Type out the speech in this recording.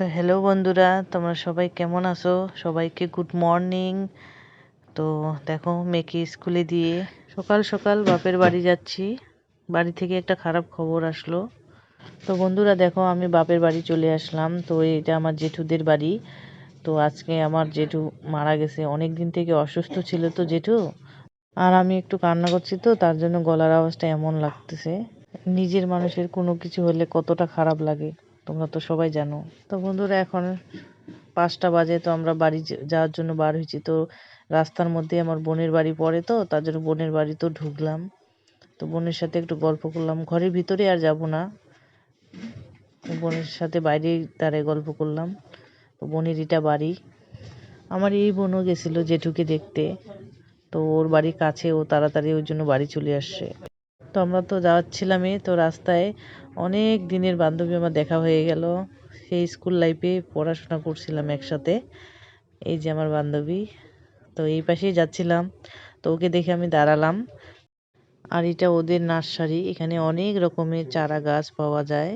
তো হ্যালো বন্ধুরা, তোমরা সবাই কেমন আছো? সবাইকে গুড মর্নিং তো দেখো, মেয়েকে স্কুলে দিয়ে সকাল সকাল বাপের বাড়ি যাচ্ছি। বাড়ি থেকে একটা খারাপ খবর আসলো। তো বন্ধুরা, দেখো, আমি বাপের বাড়ি চলে আসলাম। তো এটা আমার জেঠুদের বাড়ি। তো আজকে আমার জেঠু মারা গেছে। অনেক দিন থেকে অসুস্থ ছিল তো জেঠু। আর আমি একটু কান্না করছি তো, তার জন্য গলার আওয়াজটা এমন লাগতেছে। নিজের মানুষের কোনো কিছু হলে কতটা খারাপ লাগে। তোমরা তো সবাই জানো। তো বন্ধুরা, এখন পাঁচটা বাজে, তো আমরা বাড়ি যাওয়ার জন্য বার হয়েছি। তো রাস্তার মধ্যে আমার বোনের বাড়ি পড়ে তো, তার জন্য বোনের বাড়ি তো ঢুকলাম। তো বোনের সাথে একটু গল্প করলাম। ঘরের ভিতরে আর যাব না। বোনের সাথে বাইরেই দাঁড়ায় গল্প করলাম। তো বোনের এটা বাড়ি। আমার এই বোনও গেছিল জেঠুকে দেখতে। তো ওর বাড়ি কাছে ও তাড়াতাড়ি ওই জন্য বাড়ি চলে আসছে। তো আমরা তো যাচ্ছিলামই, তো রাস্তায় অনেক দিনের বান্ধবী আমার দেখা হয়ে গেল। সেই স্কুল লাইফে পড়াশোনা করছিলাম একসাথে, এই যে আমার বান্ধবী। তো এই পাশেই যাচ্ছিলাম, তো ওকে দেখে আমি দাঁড়ালাম। আর এটা ওদের নার্সারি, এখানে অনেক রকমের চারা গাছ পাওয়া যায়।